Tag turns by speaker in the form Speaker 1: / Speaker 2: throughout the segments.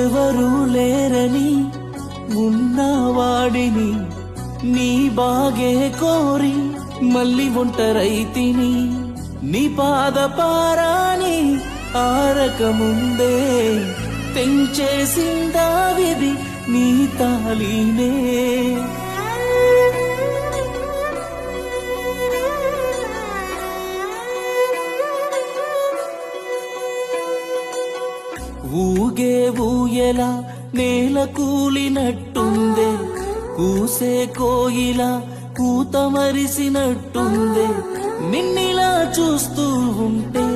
Speaker 1: ఎవరు లేరని ఉన్నవాడిని నీ బాగే కోరి మళ్ళీ ఒంటరైతిని నీ పాద పారాని ఆరకముందే తెంచేసిందావిది నీ తాళీనే ఊగే ఊయల నేల కూలినట్టుందే కూసే కోయిల కూత మరిసినట్టుందే నిన్నిలా చూస్తూ ఉంటే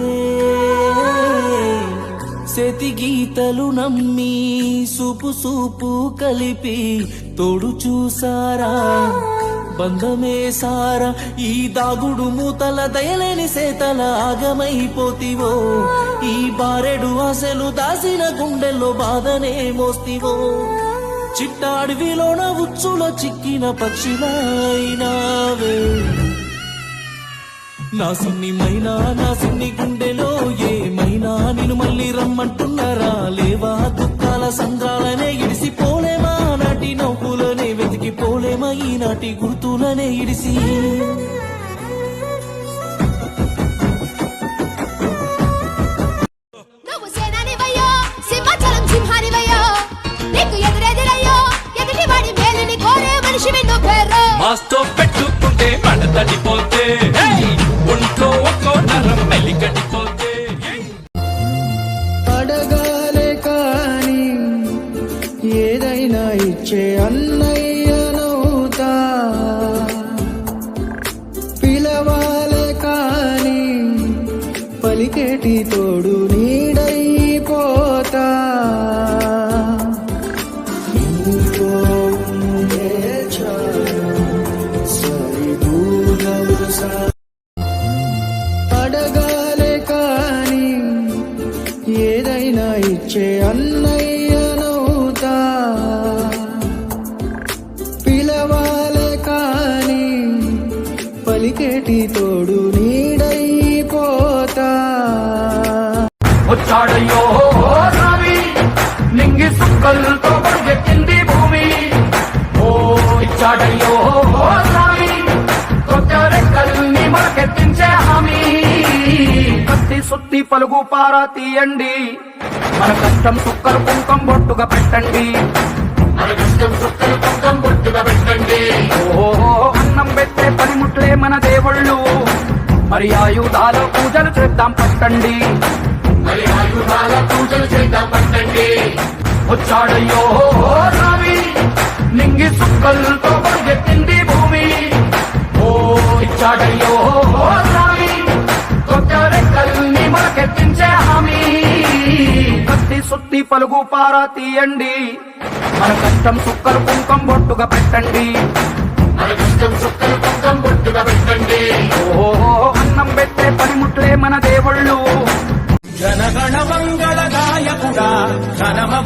Speaker 1: శతి గీతలు నమ్మి సూపు సూపు కలిపి తోడు చూసారా? బంధమే సారా ఈ దాగుడు మూతల దయలేని సేతల ఆగమైపోతివో. ఈ బారెడు ఆశలు దాసిన గుండెల్లో బాధనే మోస్తివో. చిట్ట అడవిలోన ఉచ్చులో చిక్కిన పక్షిలైనావే నా సిన్ని మైనా నా సిన్ని గుండెలో ఏమైనా? నేను మళ్ళీ రమ్మంటున్నారా? లేవా దుఃఖాల సంద్రాలనే ఇడిసిపోలేమా? నాటి నవ్వులను పోలేమా ఈనాటి గుర్తులనే ఇడిసి.
Speaker 2: నువ్వు సేనానివయ్యో సింహాచలం సింహానివయ్యో
Speaker 3: పలికేటి తోడు నీడైపోతా. నీతో ఉండే చాలు అడగాలే కాని ఏదైనా ఇచ్చే అన్నయ్యనవుతా పిలవాలే కాని పలికేటి తోడు
Speaker 4: వచ్చాడయ్యో స్వామి నింగి సుక్కలతో పరిగెత్తింది భూమి. ఓ ఇచ్చాడయ్యో స్వామి కొత్త రెక్కల్ని మనకెత్తించే హామీ. కత్తి సుత్తి పలుగు పారా తీయండి. మన కష్టం సుక్కలు కుంకం బొట్టుగా పెట్టండి. మన కష్టం సుక్కలు కుంకం బొట్టుగా పెట్టండి. ఓ అన్నం పెట్టే పనిముట్లే మన దేవుళ్ళు. మరి ఆయుధాల పూజలు చేద్దాం పట్టండి. ఆయుధాల పూజలు చేద్దాం పట్టండి వచ్చాడయ్యో రావి నింగి సుక్కలతో పరిగెత్తింది భూమి. ఓ ఇచ్చాడయ్యో రావి కొత్త రెక్కల్ని మనకెత్తించే హామీ. కత్తి సుత్తి పలుగు పారా తీయండి. మన కష్టం సుక్కలు కుంకం బొట్టుగా పెట్టండి.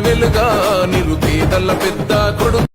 Speaker 5: వెలుగా నిరుపేదల పెద్ద కొడుకు